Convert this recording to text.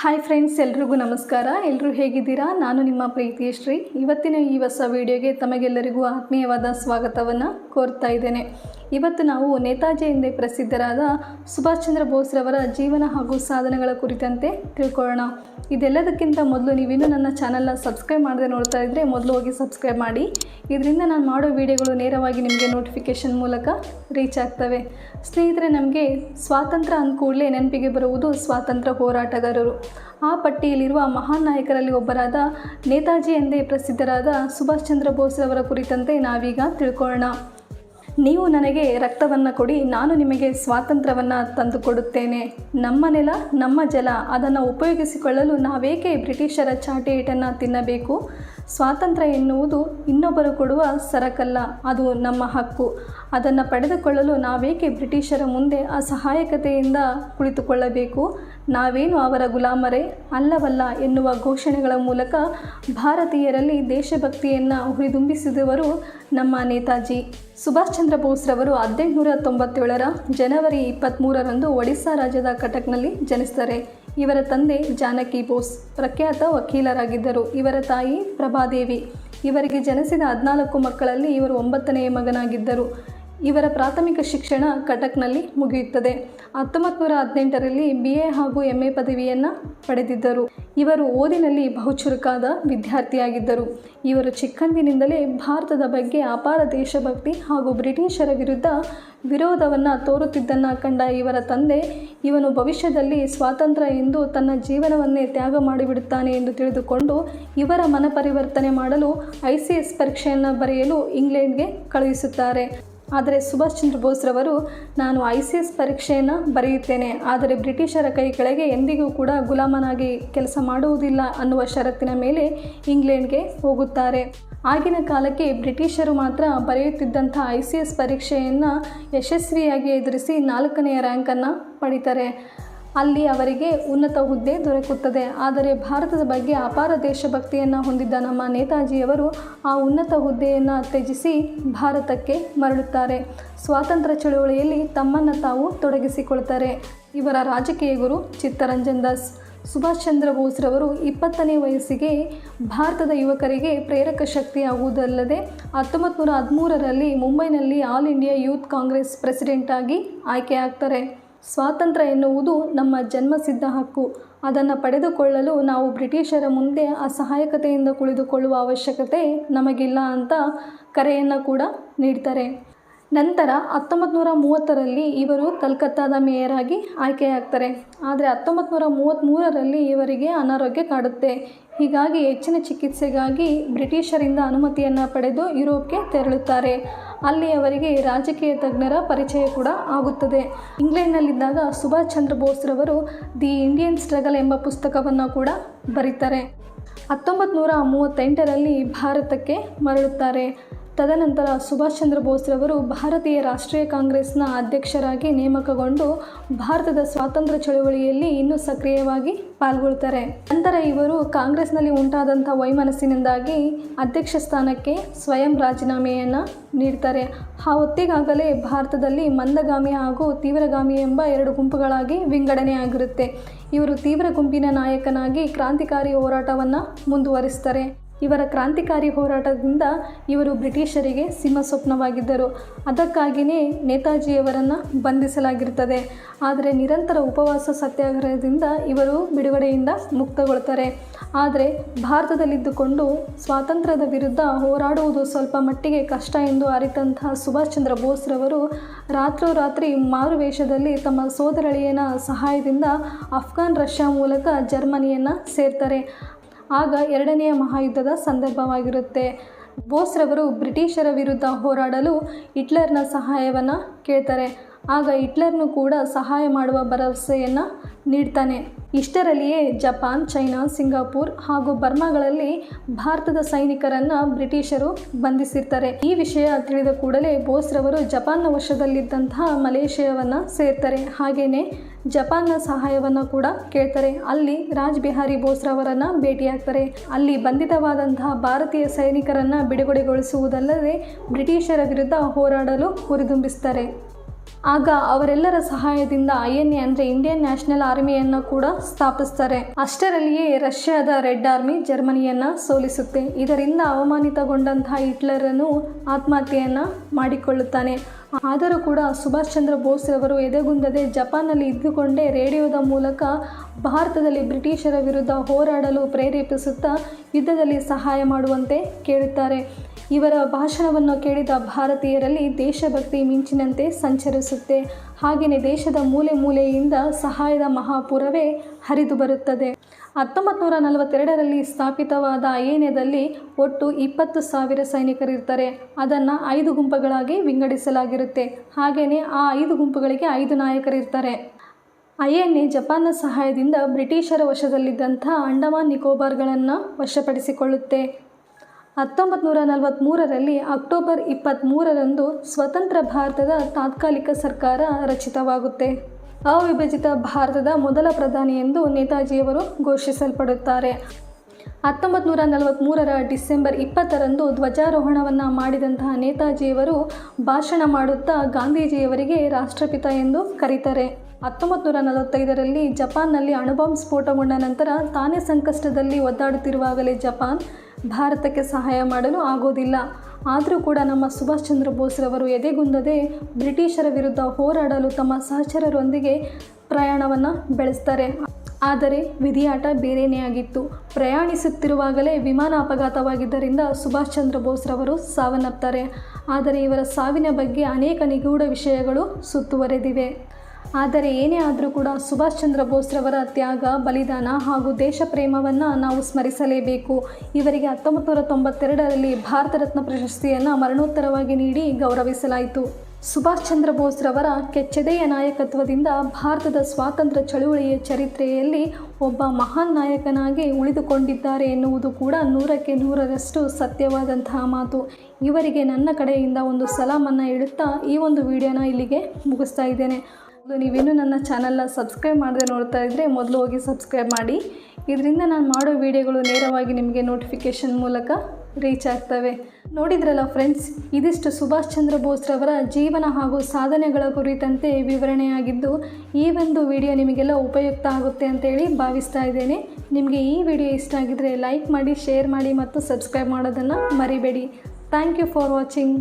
Hi friends ಎಲ್ರಿಗೂ ನಮಸ್ಕಾರ. ಎಲ್ಲರೂ ಹೇಗಿದ್ದೀರಾ? ನಾನು ನಿಮ್ಮ ಪ್ರೀತಿಯ ಶ್ರೀ. ಇವತ್ತಿನ ಈ ಹೊಸ ವಿಡಿಯೋಗೆ ತಮಗೆಲ್ಲರಿಗೂ ಆತ್ಮೀಯವಾದ ಸ್ವಾಗತವನ್ನು ಕೋರ್ತಾ ಇದ್ದೇನೆ. ಇವತ್ತು ನಾವು ನೇತಾಜಿ ಎಂದೇ ಪ್ರಸಿದ್ಧರಾದ ಸುಭಾಷ್ ಚಂದ್ರ ಬೋಸ್ರವರ ಜೀವನ ಹಾಗೂ ಸಾಧನೆಗಳ ಕುರಿತಂತೆ ತಿಳ್ಕೊಳ್ಳೋಣ. ಇದೆಲ್ಲದಕ್ಕಿಂತ ಮೊದಲು ನೀವಿನ್ನೂ ನನ್ನ ಚಾನಲ್ನ ಸಬ್ಸ್ಕ್ರೈಬ್ ಮಾಡದೆ ನೋಡ್ತಾ ಇದ್ದರೆ ಮೊದಲು ಹೋಗಿ ಸಬ್ಸ್ಕ್ರೈಬ್ ಮಾಡಿ. ಇದರಿಂದ ನಾನು ಮಾಡೋ ವಿಡಿಯೋಗಳು ನೇರವಾಗಿ ನಿಮಗೆ ನೋಟಿಫಿಕೇಷನ್ ಮೂಲಕ ರೀಚ್ ಆಗ್ತವೆ. ಸ್ನೇಹಿತರೆ, ನಮಗೆ ಸ್ವಾತಂತ್ರ್ಯ ಅಂದ ಕೂಡಲೇ ನೆನಪಿಗೆ ಬರುವುದು ಸ್ವಾತಂತ್ರ್ಯ ಹೋರಾಟಗಾರರು. ಆ ಪಟ್ಟಿಯಲ್ಲಿರುವ ಮಹಾನ್ ನಾಯಕರಲ್ಲಿ ಒಬ್ಬರಾದ ನೇತಾಜಿ ಎಂದೇ ಪ್ರಸಿದ್ಧರಾದ ಸುಭಾಷ್ ಚಂದ್ರ ಬೋಸ್ ಅವರ ಕುರಿತಂತೆ ನಾವೀಗ ತಿಳ್ಕೊಳ್ಳೋಣ. ನೀವು ನನಗೆ ರಕ್ತವನ್ನು ಕೊಡಿ, ನಾನು ನಿಮಗೆ ಸ್ವಾತಂತ್ರ್ಯವನ್ನು ತಂದುಕೊಡುತ್ತೇನೆ. ನಮ್ಮ ನೆಲ, ನಮ್ಮ ಜಲ, ಅದನ್ನು ಉಪಯೋಗಿಸಿಕೊಳ್ಳಲು ನಾವೇಕೆ ಬ್ರಿಟಿಷರ ಚಾಟಿ ಏಟನ್ನು ತಿನ್ನಬೇಕು? ಸ್ವಾತಂತ್ರ್ಯ ಎನ್ನುವುದು ಇನ್ನೊಬ್ಬರು ಕೊಡುವ ಸರಕಲ್ಲ, ಅದು ನಮ್ಮ ಹಕ್ಕು. ಅದನ್ನು ಪಡೆದುಕೊಳ್ಳಲು ನಾವೇಕೆ ಬ್ರಿಟಿಷರ ಮುಂದೆ ಅಸಹಾಯಕತೆಯಿಂದ ಕುಳಿತುಕೊಳ್ಳಬೇಕು? ನಾವೇನು ಅವರ ಗುಲಾಮರೇ? ಅಲ್ಲವಲ್ಲ ಎನ್ನುವ ಘೋಷಣೆಗಳ ಮೂಲಕ ಭಾರತೀಯರಲ್ಲಿ ದೇಶಭಕ್ತಿಯನ್ನು ಹುರಿದುಂಬಿಸಿದವರು ನಮ್ಮ ನೇತಾಜಿ. ಸುಭಾಷ್ ಚಂದ್ರ ಬೋಸ್ರವರು ಹದಿನೆಂಟುನೂರ ತೊಂಬತ್ತೇಳರ ಜನವರಿ ಇಪ್ಪತ್ತ್ಮೂರರಂದು ಒಡಿಸ್ಸಾ ರಾಜ್ಯದ ಕಟಕ್ನಲ್ಲಿ ಜನಿಸ್ತಾರೆ ಇವರ ತಂದೆ ಜಾನಕಿ ಬೋಸ್. ಪ್ರಖ್ಯಾತ ವಕೀಲರಾಗಿದ್ದರು. ಇವರ ತಾಯಿ ಪ್ರಭಾದೇವಿ. ಇವರಿಗೆ ಜನಿಸಿದ ಹದಿನಾಲ್ಕು ಮಕ್ಕಳಲ್ಲಿ ಇವರು ಒಂಬತ್ತನೆಯ ಮಗನಾಗಿದ್ದರು. ಇವರ ಪ್ರಾಥಮಿಕ ಶಿಕ್ಷಣ ಕಟಕ್ನಲ್ಲಿ ಮುಗಿಯುತ್ತದೆ. ಹತ್ತೊಂಬತ್ತು ನೂರ ಹದಿನೆಂಟರಲ್ಲಿ ಬಿ ಎ ಹಾಗೂ ಎಂ ಎ ಪದವಿಯನ್ನು ಪಡೆದಿದ್ದರು. ಇವರು ಓದಿನಲ್ಲಿ ಬಹುಚುರುಕಾದ ವಿದ್ಯಾರ್ಥಿಯಾಗಿದ್ದರು. ಇವರು ಚಿಕ್ಕಂದಿನಿಂದಲೇ ಭಾರತದ ಬಗ್ಗೆ ಅಪಾರ ದೇಶಭಕ್ತಿ ಹಾಗೂ ಬ್ರಿಟಿಷರ ವಿರುದ್ಧ ವಿರೋಧವನ್ನು ತೋರುತ್ತಿದ್ದನ್ನು ಕಂಡ ಇವರ ತಂದೆ, ಇವನು ಭವಿಷ್ಯದಲ್ಲಿ ಸ್ವಾತಂತ್ರ್ಯ ಎಂದು ತನ್ನ ಜೀವನವನ್ನೇ ತ್ಯಾಗ ಮಾಡಿಬಿಡುತ್ತಾನೆ ಎಂದು ತಿಳಿದುಕೊಂಡು ಇವರ ಮನಪರಿವರ್ತನೆ ಮಾಡಲು ಐ ಸಿ ಎಸ್ ಪರೀಕ್ಷೆಯನ್ನು ಬರೆಯಲು ಇಂಗ್ಲೆಂಡ್ಗೆ ಕಳುಹಿಸುತ್ತಾರೆ. ಆದರೆ ಸುಭಾಷ್ ಚಂದ್ರ ಬೋಸ್ರವರು ನಾನು ಐ ಸಿ ಎಸ್ ಪರೀಕ್ಷೆಯನ್ನು ಬರೆಯುತ್ತೇನೆ, ಆದರೆ ಬ್ರಿಟಿಷರ ಕೈ ಕೆಳಗೆ ಎಂದಿಗೂ ಕೂಡ ಗುಲಾಮನಾಗಿ ಕೆಲಸ ಮಾಡುವುದಿಲ್ಲ ಅನ್ನುವ ಷರತ್ತಿನ ಮೇಲೆ ಇಂಗ್ಲೆಂಡ್ಗೆ ಹೋಗುತ್ತಾರೆ. ಆಗಿನ ಕಾಲಕ್ಕೆ ಬ್ರಿಟಿಷರು ಮಾತ್ರ ಬರೆಯುತ್ತಿದ್ದಂಥ ಐ ಸಿ ಎಸ್ ಪರೀಕ್ಷೆಯನ್ನು ಯಶಸ್ವಿಯಾಗಿ ಎದುರಿಸಿ ನಾಲ್ಕನೆಯ ರ್ಯಾಂಕನ್ನು ಪಡಿತಾರೆ. ಅಲ್ಲಿ ಅವರಿಗೆ ಉನ್ನತ ಹುದ್ದೆ ದೊರಕುತ್ತದೆ. ಆದರೆ ಭಾರತದ ಬಗ್ಗೆ ಅಪಾರ ದೇಶಭಕ್ತಿಯನ್ನು ಹೊಂದಿದ್ದ ನಮ್ಮ ನೇತಾಜಿಯವರು ಆ ಉನ್ನತ ಹುದ್ದೆಯನ್ನು ತ್ಯಜಿಸಿ ಭಾರತಕ್ಕೆ ಮರಳುತ್ತಾರೆ. ಸ್ವಾತಂತ್ರ್ಯ ಚಳುವಳಿಯಲ್ಲಿ ತಮ್ಮನ್ನು ತಾವು ತೊಡಗಿಸಿಕೊಳ್ತಾರೆ. ಇವರ ರಾಜಕೀಯ ಗುರು ಚಿತ್ತರಂಜನ್ ದಾಸ್. ಸುಭಾಷ್ ಚಂದ್ರ ಬೋಸ್ರವರು ಇಪ್ಪತ್ತನೇ ವಯಸ್ಸಿಗೆ ಭಾರತದ ಯುವಕರಿಗೆ ಪ್ರೇರಕ ಶಕ್ತಿಯಾಗುವುದಲ್ಲದೆ ಹತ್ತೊಂಬತ್ತು ನೂರ ಹದಿಮೂರರಲ್ಲಿ ಮುಂಬೈನಲ್ಲಿ ಆಲ್ ಇಂಡಿಯಾ ಯೂತ್ ಕಾಂಗ್ರೆಸ್ ಪ್ರೆಸಿಡೆಂಟಾಗಿ ಆಯ್ಕೆಯಾಗ್ತಾರೆ. ಸ್ವಾತಂತ್ರ್ಯ ಎನ್ನುವುದು ನಮ್ಮ ಜನ್ಮಸಿದ್ಧ ಹಕ್ಕು. ಅದನ್ನು ಪಡೆದುಕೊಳ್ಳಲು ನಾವು ಬ್ರಿಟಿಷರ ಮುಂದೆ ಅಸಹಾಯಕತೆಯಿಂದ ಕುಳಿತುಕೊಳ್ಳುವ ಅವಶ್ಯಕತೆ ನಮಗಿಲ್ಲ ಅಂತ ಕರೆಯನ್ನು ಕೂಡ ನೀಡ್ತಾರೆ. ನಂತರ ಹತ್ತೊಂಬತ್ತು ನೂರ ಮೂವತ್ತರಲ್ಲಿ ಇವರು ಕಲ್ಕತ್ತಾದ ಮೇಯರ್ ಆಗಿ ಆಯ್ಕೆಯಾಗ್ತಾರೆ. ಆದರೆ ಹತ್ತೊಂಬತ್ತು ನೂರ ಮೂವತ್ತ್ಮೂರರಲ್ಲಿ ಇವರಿಗೆ ಅನಾರೋಗ್ಯ ಕಾಡುತ್ತೆ. ಹೀಗಾಗಿ ಹೆಚ್ಚಿನ ಚಿಕಿತ್ಸೆಗಾಗಿ ಬ್ರಿಟಿಷರಿಂದ ಅನುಮತಿಯನ್ನು ಪಡೆದು ಯುರೋಪ್ಗೆ ತೆರಳುತ್ತಾರೆ. ಅಲ್ಲಿ ಅವರಿಗೆ ರಾಜಕೀಯ ತಜ್ಞರ ಪರಿಚಯ ಕೂಡ ಆಗುತ್ತದೆ. ಇಂಗ್ಲೆಂಡ್ನಲ್ಲಿದ್ದಾಗ ಸುಭಾಷ್ ಚಂದ್ರ ಬೋಸ್ರವರು ದಿ ಇಂಡಿಯನ್ ಸ್ಟ್ರಗಲ್ ಎಂಬ ಪುಸ್ತಕವನ್ನು ಕೂಡ ಬರೀತಾರೆ. ಹತ್ತೊಂಬತ್ತು ನೂರ ಮೂವತ್ತೆಂಟರಲ್ಲಿ ಭಾರತಕ್ಕೆ ಮರಳುತ್ತಾರೆ. ತದನಂತರ ಸುಭಾಷ್ ಚಂದ್ರ ಬೋಸ್ರವರು ಭಾರತೀಯ ರಾಷ್ಟ್ರೀಯ ಕಾಂಗ್ರೆಸ್ನ ಅಧ್ಯಕ್ಷರಾಗಿ ನೇಮಕಗೊಂಡು ಭಾರತದ ಸ್ವಾತಂತ್ರ್ಯ ಚಳುವಳಿಯಲ್ಲಿ ಇನ್ನೂ ಸಕ್ರಿಯವಾಗಿ ಪಾಲ್ಗೊಳ್ತಾರೆ. ನಂತರ ಇವರು ಕಾಂಗ್ರೆಸ್ನಲ್ಲಿ ಉಂಟಾದಂಥ ವೈಮನಸ್ಸಿನಿಂದಾಗಿ ಅಧ್ಯಕ್ಷ ಸ್ಥಾನಕ್ಕೆ ಸ್ವಯಂ ರಾಜೀನಾಮೆಯನ್ನು ನೀಡ್ತಾರೆ. ಆ ಹೊತ್ತಿಗಾಗಲೇ ಭಾರತದಲ್ಲಿ ಮಂದಗಾಮಿ ಹಾಗೂ ತೀವ್ರಗಾಮಿ ಎಂಬ ಎರಡು ಗುಂಪುಗಳಾಗಿ ವಿಂಗಡಣೆಯಾಗಿರುತ್ತೆ. ಇವರು ತೀವ್ರ ಗುಂಪಿನ ನಾಯಕನಾಗಿ ಕ್ರಾಂತಿಕಾರಿ ಹೋರಾಟವನ್ನು ಮುಂದುವರಿಸ್ತಾರೆ. ಇವರ ಕ್ರಾಂತಿಕಾರಿ ಹೋರಾಟದಿಂದ ಇವರು ಬ್ರಿಟಿಷರಿಗೆ ಸಿಂಹ ಸ್ವಪ್ನವಾಗಿದ್ದರು. ಅದಕ್ಕಾಗಿಯೇ ನೇತಾಜಿಯವರನ್ನು ಬಂಧಿಸಲಾಗಿರುತ್ತದೆ. ಆದರೆ ನಿರಂತರ ಉಪವಾಸ ಸತ್ಯಾಗ್ರಹದಿಂದ ಇವರು ಬಿಡುಗಡೆಯಿಂದ ಮುಕ್ತಗೊಳ್ತಾರೆ. ಆದರೆ ಭಾರತದಲ್ಲಿದ್ದುಕೊಂಡು ಸ್ವಾತಂತ್ರ್ಯದ ವಿರುದ್ಧ ಹೋರಾಡುವುದು ಸ್ವಲ್ಪ ಮಟ್ಟಿಗೆ ಕಷ್ಟ ಎಂದು ಅರಿತಂತಹ ಸುಭಾಷ್ ಚಂದ್ರ ಬೋಸ್ರವರು ರಾತ್ರೋರಾತ್ರಿ ಮಾರುವೇಷದಲ್ಲಿ ತಮ್ಮ ಸೋದರಳಿಯನ ಸಹಾಯದಿಂದ ಅಫ್ಘಾನ್ ರಷ್ಯಾ ಮೂಲಕ ಜರ್ಮನಿಯನ್ನು ಸೇರ್ತಾರೆ. ಆಗ ಎರಡನೆಯ ಮಹಾಯುದ್ಧದ ಸಂದರ್ಭವಾಗಿರುತ್ತೆ. ಬೋಸ್ರವರು ಬ್ರಿಟಿಷರ ವಿರುದ್ಧ ಹೋರಾಡಲು ಹಿಟ್ಲರ್ನ ಸಹಾಯವನ್ನು ಕೇಳ್ತಾರೆ. ಆಗ ಹಿಟ್ಲರ್ನು ಕೂಡ ಸಹಾಯ ಮಾಡುವ ಭರವಸೆಯನ್ನು ನೀಡ್ತಾನೆ. ಇಷ್ಟರಲ್ಲಿಯೇ ಜಪಾನ್, ಚೈನಾ, ಸಿಂಗಾಪುರ್ ಹಾಗೂ ಬರ್ಮಾಗಳಲ್ಲಿ ಭಾರತದ ಸೈನಿಕರನ್ನು ಬ್ರಿಟಿಷರು ಬಂಧಿಸಿರ್ತಾರೆ. ಈ ವಿಷಯ ತಿಳಿದ ಕೂಡಲೇ ಬೋಸ್ರವರು ಜಪಾನ್ನ ವಶದಲ್ಲಿದ್ದಂತಹ ಮಲೇಷಿಯಾವನ್ನು ಸೇರ್ತಾರೆ. ಹಾಗೆಯೇ ಜಪಾನ್ನ ಸಹಾಯವನ್ನು ಕೂಡ ಕೇಳ್ತಾರೆ. ಅಲ್ಲಿ ರಾಜ್ ಬಿಹಾರಿ ಬೋಸ್ರವರನ್ನು ಭೇಟಿಯಾಗ್ತಾರೆ. ಅಲ್ಲಿ ಬಂಧಿತವಾದಂತಹ ಭಾರತೀಯ ಸೈನಿಕರನ್ನು ಬಿಡುಗಡೆಗೊಳಿಸುವುದಲ್ಲದೆ ಬ್ರಿಟಿಷರ ವಿರುದ್ಧ ಹೋರಾಡಲು ಹುರಿದುಂಬಿಸ್ತಾರೆ. ಆಗ ಅವರೆಲ್ಲರ ಸಹಾಯದಿಂದ ಐ ಎನ್ ಎ ಅಂದರೆ ಇಂಡಿಯನ್ ನ್ಯಾಷನಲ್ ಆರ್ಮಿಯನ್ನು ಕೂಡ ಸ್ಥಾಪಿಸ್ತಾರೆ. ಅಷ್ಟರಲ್ಲಿಯೇ ರಷ್ಯಾದ ರೆಡ್ ಆರ್ಮಿ ಜರ್ಮನಿಯನ್ನು ಸೋಲಿಸುತ್ತೆ. ಇದರಿಂದ ಅವಮಾನಿತಗೊಂಡಂತಹ ಹಿಟ್ಲರನ್ನು ಆತ್ಮಹತ್ಯೆಯನ್ನು ಮಾಡಿಕೊಳ್ಳುತ್ತಾನೆ. ಆದರೂ ಕೂಡ ಸುಭಾಷ್ ಚಂದ್ರ ಬೋಸ್ರವರು ಎದೆಗುಂದದೆ ಜಪಾನ್ನಲ್ಲಿ ಇದ್ದುಕೊಂಡೇ ರೇಡಿಯೋದ ಮೂಲಕ ಭಾರತದಲ್ಲಿ ಬ್ರಿಟಿಷರ ವಿರುದ್ಧ ಹೋರಾಡಲು ಪ್ರೇರೇಪಿಸುತ್ತಾ ಯುದ್ಧದಲ್ಲಿ ಸಹಾಯ ಮಾಡುವಂತೆ ಕೇಳುತ್ತಾರೆ. ಇವರ ಭಾಷಣವನ್ನು ಕೇಳಿದ ಭಾರತೀಯರಲ್ಲಿ ದೇಶಭಕ್ತಿ ಮಿಂಚಿನಂತೆ ಸಂಚರಿಸುತ್ತೆ. ಹಾಗೆಯೇ ದೇಶದ ಮೂಲೆ ಮೂಲೆಯಿಂದ ಸಹಾಯದ ಮಹಾಪುರವೇ ಹರಿದು ಬರುತ್ತದೆ. ಹತ್ತೊಂಬತ್ತು ನೂರ ನಲವತ್ತೆರಡರಲ್ಲಿ ಸ್ಥಾಪಿತವಾದ ಐಎನ್ಎದಲ್ಲಿ ಒಟ್ಟು ಇಪ್ಪತ್ತು ಸಾವಿರ ಸೈನಿಕರಿರ್ತಾರೆ. ಅದನ್ನು ಐದು ಗುಂಪುಗಳಾಗಿ ವಿಂಗಡಿಸಲಾಗಿರುತ್ತೆ. ಹಾಗೆಯೇ ಆ ಐದು ಗುಂಪುಗಳಿಗೆ ಐದು ನಾಯಕರಿರ್ತಾರೆ. ಐಎನ್ಎ ಜಪಾನ್ನ ಸಹಾಯದಿಂದ ಬ್ರಿಟಿಷರ ವಶದಲ್ಲಿದ್ದಂಥ ಅಂಡಮಾನ್ ನಿಕೋಬಾರ್ಗಳನ್ನು ವಶಪಡಿಸಿಕೊಳ್ಳುತ್ತೆ. ಹತ್ತೊಂಬತ್ತು ನೂರ ನಲವತ್ತ್ಮೂರರಲ್ಲಿ ಅಕ್ಟೋಬರ್ ಇಪ್ಪತ್ತ್ಮೂರರಂದು ಸ್ವತಂತ್ರ ಭಾರತದ ತಾತ್ಕಾಲಿಕ ಸರ್ಕಾರ ರಚಿತವಾಗುತ್ತೆ. ಅವಿಭಜಿತ ಭಾರತದ ಮೊದಲ ಪ್ರಧಾನಿ ಎಂದು ನೇತಾಜಿಯವರು ಘೋಷಿಸಲ್ಪಡುತ್ತಾರೆ. ಹತ್ತೊಂಬತ್ತು ನೂರ ನಲವತ್ತ್ಮೂರರ ಡಿಸೆಂಬರ್ ಇಪ್ಪತ್ತರಂದು ಧ್ವಜಾರೋಹಣವನ್ನು ಮಾಡಿದಂತಹ ನೇತಾಜಿಯವರು ಭಾಷಣ ಮಾಡುತ್ತಾ ಗಾಂಧೀಜಿಯವರಿಗೆ ರಾಷ್ಟ್ರಪಿತ ಎಂದು ಕರೀತಾರೆ. ಹತ್ತೊಂಬತ್ತು ನೂರ ನಲವತ್ತೈದರಲ್ಲಿ ಜಪಾನ್ನಲ್ಲಿ ಅಣುಬಾಂಬ್ ಸ್ಫೋಟಗೊಂಡ ನಂತರ ತಾನೇ ಸಂಕಷ್ಟದಲ್ಲಿ ಒದ್ದಾಡುತ್ತಿರುವಾಗಲೇ ಜಪಾನ್ ಭಾರತಕ್ಕೆ ಸಹಾಯ ಮಾಡಲು ಆಗೋದಿಲ್ಲ. ಆದರೂ ಕೂಡ ನಮ್ಮ ಸುಭಾಷ್ ಚಂದ್ರ ಬೋಸ್ರವರು ಎದೆಗುಂದದೆ ಬ್ರಿಟಿಷರ ವಿರುದ್ಧ ಹೋರಾಡಲು ತಮ್ಮ ಸಹಚರರೊಂದಿಗೆ ಪ್ರಯಾಣವನ್ನು ಬೆಳೆಸ್ತಾರೆ. ಆದರೆ ವಿಧಿಯಾಟ ಬೇರೇನೇ ಆಗಿತ್ತು. ಪ್ರಯಾಣಿಸುತ್ತಿರುವಾಗಲೇ ವಿಮಾನ ಅಪಘಾತವಾಗಿದ್ದರಿಂದ ಸುಭಾಷ್ ಚಂದ್ರ ಬೋಸ್ರವರು ಸಾವನ್ನಪ್ತಾರೆ. ಆದರೆ ಇವರ ಸಾವಿನ ಬಗ್ಗೆ ಅನೇಕ ನಿಗೂಢ ವಿಷಯಗಳು ಸುತ್ತುವರೆದಿವೆ. ಆದರೆ ಏನೇ ಆದರೂ ಕೂಡ ಸುಭಾಷ್ ಚಂದ್ರ ಬೋಸ್ರವರ ತ್ಯಾಗ, ಬಲಿದಾನ ಹಾಗೂ ದೇಶ ಪ್ರೇಮವನ್ನು ನಾವು ಸ್ಮರಿಸಲೇಬೇಕು. ಇವರಿಗೆ ಹತ್ತೊಂಬತ್ತು ನೂರ ತೊಂಬತ್ತೆರಡರಲ್ಲಿ ಭಾರತ ರತ್ನ ಪ್ರಶಸ್ತಿಯನ್ನು ಮರಣೋತ್ತರವಾಗಿ ನೀಡಿ ಗೌರವಿಸಲಾಯಿತು. ಸುಭಾಷ್ ಚಂದ್ರ ಬೋಸ್ರವರ ಕೆಚ್ಚೆದೆಯ ನಾಯಕತ್ವದಿಂದ ಭಾರತದ ಸ್ವಾತಂತ್ರ್ಯ ಚಳುವಳಿಯ ಚರಿತ್ರೆಯಲ್ಲಿ ಒಬ್ಬ ಮಹಾನ್ ನಾಯಕನಾಗಿ ಉಳಿದುಕೊಂಡಿದ್ದಾರೆ ಎನ್ನುವುದು ಕೂಡ ನೂರಕ್ಕೆ ನೂರರಷ್ಟು ಸತ್ಯವಾದಂತಹ ಮಾತು. ಇವರಿಗೆ ನನ್ನ ಕಡೆಯಿಂದ ಒಂದು ಸಲಾಮನ್ನು ಹೇಳುತ್ತಾ ಈ ಒಂದು ವಿಡಿಯೋನ ಇಲ್ಲಿಗೆ ಮುಗಿಸ್ತಾ ಇದ್ದೇನೆ. ಅದು ನೀವೇನು ನನ್ನ ಚಾನಲ್ನ ಸಬ್ಸ್ಕ್ರೈಬ್ ಮಾಡದೆ ನೋಡ್ತಾ ಇದ್ದರೆ ಮೊದಲು ಹೋಗಿ ಸಬ್ಸ್ಕ್ರೈಬ್ ಮಾಡಿ. ಇದರಿಂದ ನಾನು ಮಾಡೋ ವಿಡಿಯೋಗಳು ನೇರವಾಗಿ ನಿಮಗೆ ನೋಟಿಫಿಕೇಷನ್ ಮೂಲಕ ರೀಚ್ ಆಗ್ತವೆ. ನೋಡಿದ್ರಲ್ಲ ಫ್ರೆಂಡ್ಸ್ ಇದಿಷ್ಟು ಸುಭಾಷ್ ಚಂದ್ರ ಬೋಸ್ರವರ ಜೀವನ ಹಾಗೂ ಸಾಧನೆಗಳ ಕುರಿತಂತೆ ವಿವರಣೆಯಾಗಿದ್ದು, ಈ ಒಂದು ವಿಡಿಯೋ ನಿಮಗೆಲ್ಲ ಉಪಯುಕ್ತ ಆಗುತ್ತೆ ಅಂತೇಳಿ ಭಾವಿಸ್ತಾ ಇದ್ದೇನೆ. ನಿಮಗೆ ಈ ವಿಡಿಯೋ ಇಷ್ಟ ಆಗಿದ್ದರೆ ಲೈಕ್ ಮಾಡಿ ಶೇರ್ ಮಾಡಿ ಮತ್ತು ಸಬ್ಸ್ಕ್ರೈಬ್ ಮಾಡೋದನ್ನು ಮರಿಬೇಡಿ. Thank you for watching